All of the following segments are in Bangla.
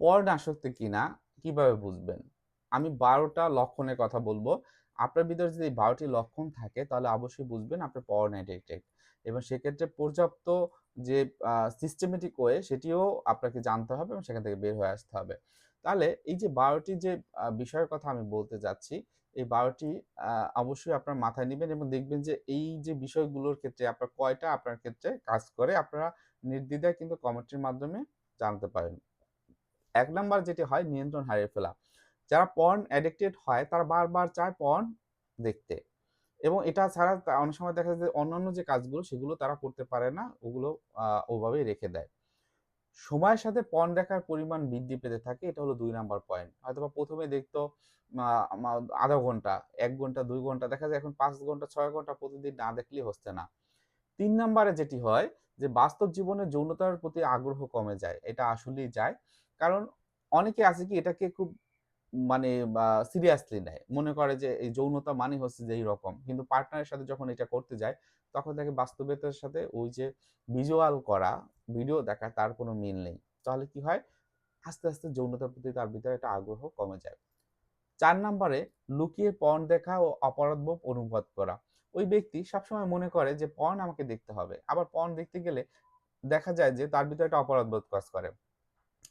পর্ন আসক্তি কিনা, কীভাবে বুঝবেন? আমি বারোটা লক্ষণের কথা বলব। আপনার ভিতরে যদি বারোটি লক্ষণ থাকে, তাহলে অবশ্যই বুঝবেন আপনি পর্ন অ্যাডিক্টেড এবং সেক্ষেত্রে পর্যাপ্ত যে সিস্টেমেটিক ওয়ে সেটিও আপনাকে জানতে হবে এবং সেখান থেকে বের হয়ে আসতে হবে। তাহলে এই যে বারোটি যে বিষয়ের কথা আমি বলতে যাচ্ছি, এই বারোটি অবশ্যই আপনার মাথায় নেবেন এবং দেখবেন যে এই যে বিষয়গুলোর ক্ষেত্রে আপনার কয়টা আপনার ক্ষেত্রে কাজ করে, আপনারা নির্দ্বিধায় কিন্তু কমেন্টের মাধ্যমে জানতে পারেন। এক নাম্বার যেটি হয় নিয়ন্ত্রণ হারিয়ে ফেলা। যারা পর্ন অ্যাডিক্টেড হয়, তারা বারবার চায় পর্ন দেখতে। এবং এটা ছাড়া অনেক সময় দেখা যায় যে অন্যান্য যে কাজগুলো, সেগুলো তারা করতে পারে না, ওগুলো ওভাবেই রেখে দেয়। সময়ের সাথে পর্ন দেখার পরিমাণ বৃদ্ধি পেতে থাকে, এটা হলো দুই নাম্বার পয়েন্ট হয়তো বা প্রথমে দেখতো আধা ঘণ্টা, এক ঘণ্টা, দুই ঘণ্টা, দেখা যায় এখন পাঁচ ঘণ্টা, ছয় ঘণ্টা প্রতিদিন না দেখলেই হচ্ছে না। তিন নাম্বারে যেটি হয়, যে বাস্তব জীবনে যৌনতার প্রতি আগ্রহ কমে যায়, এটা আসলেই যায়। কারণ অনেকে আছে কি এটাকে খুব মানে সিরিয়াসলি নেয়। মনে করে যে এই যৌনতা মানে হচ্ছে যে রকম কিন্তু পার্টনারের সাথে যখন এটা করতে যায়, তখন তাকে বাস্তবতার সাথে ওই যে ভিজুয়াল করা ভিডিও দেখা, তার কোনো মিল নেই। তাহলে কি হয়? আস্তে আস্তে যৌনতার প্রতি তার ভিতরে একটা আগ্রহ কমে যায়। চার নম্বরে লুকিয়ে পণ দেখা ও অপরাধবোধ অনুভব করা। ওই ব্যক্তি সবসময় মনে করে যে পণ আমাকে দেখতে হবে। আবার পণ দেখতে গেলে দেখা যায় যে তার ভিতরে একটা অপরাধবোধ কাজ করে।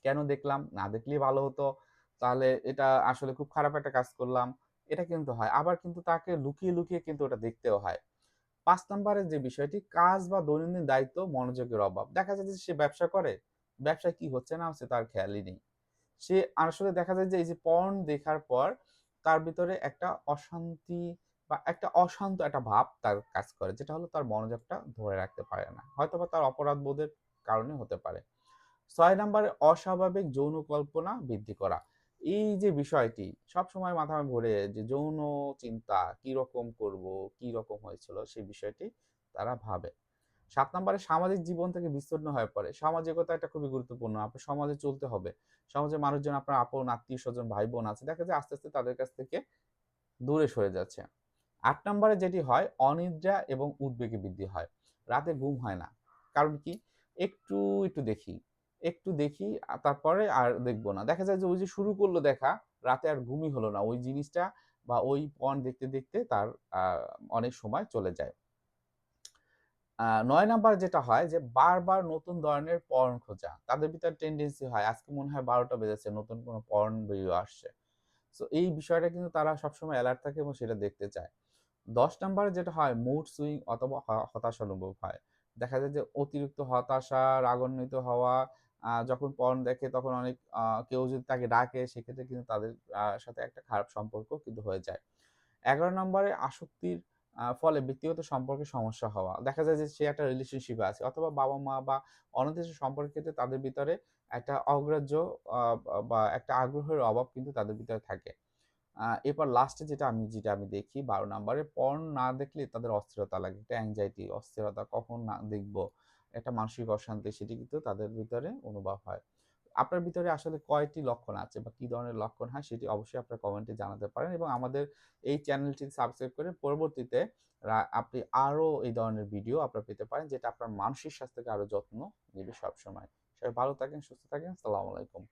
কেন দেখলাম? না দেখলেই ভালো হতো। তাহলে এটা আসলে খুব খারাপ একটা কাজ করলাম। এটা কিন্তু হয়। আবার কিন্তু তাকে লুকিয়ে লুকিয়ে কিন্তু ওটা দেখতেও হয়। পাঁচ নম্বরের যে বিষয়টি, কাজ বা দৈনন্দিন দায়িত্ব মনোযোগের অভাব। দেখা যায় যে সে ব্যবসা করে, ব্যবসায় কি হচ্ছে না হচ্ছে তার খেয়ালই নেই। সে আসলে দেখা যায় যে এই যে পর্ন দেখার পর তার ভিতরে একটা অশান্তি বা একটা অশান্ত একটা ভাব তার কাজ করে, যেটা হলো তার মনোযোগটা ধরে রাখতে পারে না। হয়তো বা তার অপরাধ বোধের কারণে হতে পারে। ছয় নম্বরে অস্বাভাবিক যৌন কল্পনা বৃদ্ধি করা। এই যে বিষয়টি সব সময় মাথায় ঘুরে যে যৌন চিন্তা, কি রকম করব, কি রকম হয়েছিল, সেই বিষয়টি তারা ভাবে। সাত নম্বরে সামাজিক জীবন থেকে বিস্তীর্ণ হয়ে পড়ে। সামাজিকতা একটা খুবই গুরুত্বপূর্ণ। আপনার সমাজে চলতে হবে। সমাজের মানুষজন, আপনার আপন, আত্মীয় স্বজন ভাই বোন আছে, দেখা যায় আস্তে আস্তে তাদের কাছ থেকে দূরে সরে যাচ্ছে। আট নম্বরে যেটি হয়, অনিদ্রা এবং উদ্বেগে বৃদ্ধি হয়। রাতে ঘুম হয় না। কারণ কি? একটু একটু দেখি। একটু দেখি তারপরে আর দেখব না। দেখা যায় যে ওই যে শুরু করল দেখা, রাতে আর ঘুমই হলো না। ওই জিনিসটা বা ওই পণ দেখতে দেখতে তার অনেক সময় চলে যায়। নয় নাম্বার যেটা হয় যে বারবার নতুন ধরনের পর্ন খোঁজা। তাদের ভিতরে টেন্ডেন্সি হয়, আজকে মনে হয় বারোটা বেজেছে, নতুন কোনো পর্ন বেরিয়ে আসছে। সো এই বিষয়টা কিন্তু তারা সবসময় অ্যালার্ট থাকে এবং সেটা দেখতে চায়। দশ নাম্বারে যেটা হয় মুড সুইং অথবা হতাশা অনুভব হয়। দেখা যায় যে অতিরিক্ত হতাশা, রাগান্বিত হওয়া যখন পর্ন দেখে তখন অনেক কেউ যদি তাকে ডাকে, সেক্ষেত্রে কিন্তু তাদের সাথে একটা খারাপ সম্পর্ক কিন্তু হয়ে যায়। এগারো নম্বরে আসক্তির ফলে ব্যক্তিগত সম্পর্কে সমস্যা হওয়া। দেখা যায় যে সে একটা রিলেশনশিপে আছে, অথবা বাবা মা বা অনদেশের সম্পর্কের ক্ষেত্রে তাদের ভিতরে একটা অগ্রাহ্য বা একটা আগ্রহের অভাব কিন্তু তাদের ভিতরে থাকে। এরপর লাস্টে যেটা আমি যেটা আমি দেখি, বারো নম্বরে পর্ন না দেখলে তাদের অস্থিরতা লাগে, একটা অ্যাংজাইটি অস্থিরতা, কখন না দেখব? একটা মানসিক অশান্তি, সেটি কিন্তু তাদের ভিতরে অনুভব হয়। আপনার ভিতরে আসলে কয়টি লক্ষণ আছে বা কি ধরনের লক্ষণ হয় সেটি অবশ্যই আপনার কমেন্টে জানাতে পারেন এবং আমাদের এই চ্যানেলটি সাবস্ক্রাইব করে পরবর্তীতে আপনি আরও এই ধরনের ভিডিও আপনার পেতে পারেন যেটা আপনার মানসিক স্বাস্থ্যকে আরও যত্ন নেবে সবসময়। সবাই ভালো থাকেন, সুস্থ থাকেন সালাম আলাইকুম।